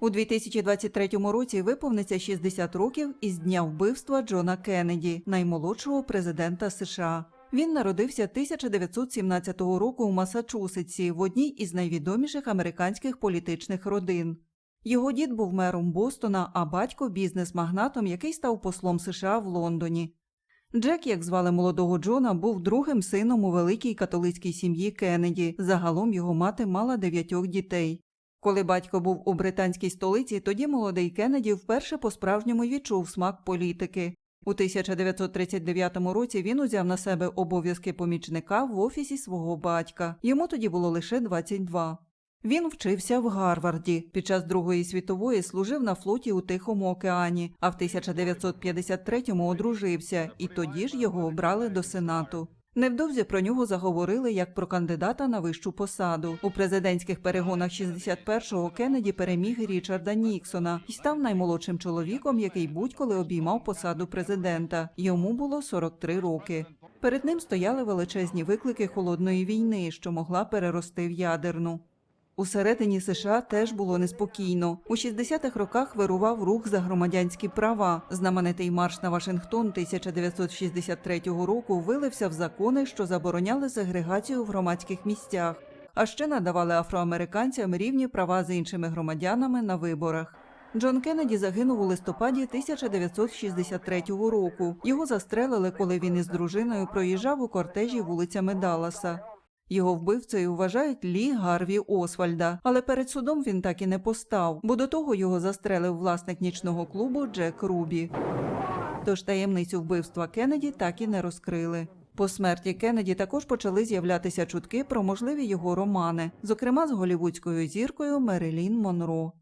У 2023 році виповниться 60 років із дня вбивства Джона Кеннеді, наймолодшого президента США. Він народився 1917 року у Масачусетсі в одній із найвідоміших американських політичних родин. Його дід був мером Бостона, а батько бізнес-магнатом, який став послом США в Лондоні. Джек, як звали молодого Джона, був другим сином у великій католицькій сім'ї Кеннеді. Загалом його мати мала дев'ятьох дітей. Коли батько був у британській столиці, тоді молодий Кеннеді вперше по-справжньому відчув смак політики. У 1939 році він узяв на себе обов'язки помічника в офісі свого батька. Йому тоді було лише 22. Він вчився в Гарварді. Під час Другої світової служив на флоті у Тихому океані, а в 1953-му одружився, і тоді ж його обрали до Сенату. Невдовзі про нього заговорили як про кандидата на вищу посаду. У президентських перегонах 61-го Кеннеді переміг Річарда Ніксона і став наймолодшим чоловіком, який будь-коли обіймав посаду президента. Йому було 43 роки. Перед ним стояли величезні виклики холодної війни, що могла перерости в ядерну. Усередині США теж було неспокійно. У 60-х роках вирував рух за громадянські права. Знаменитий марш на Вашингтон 1963 року вилився в закони, що забороняли сегрегацію в громадських місцях, а ще надавали афроамериканцям рівні права з іншими громадянами на виборах. Джон Кеннеді загинув у листопаді 1963 року. Його застрелили, коли він із дружиною проїжджав у кортежі вулицями Далласа. Його вбивцею вважають Лі Гарві Освальда, але перед судом він так і не постав, бо до того його застрелив власник нічного клубу Джек Рубі. Тож таємницю вбивства Кеннеді так і не розкрили. По смерті Кеннеді також почали з'являтися чутки про можливі його романи, зокрема з голівудською зіркою Мерилін Монро.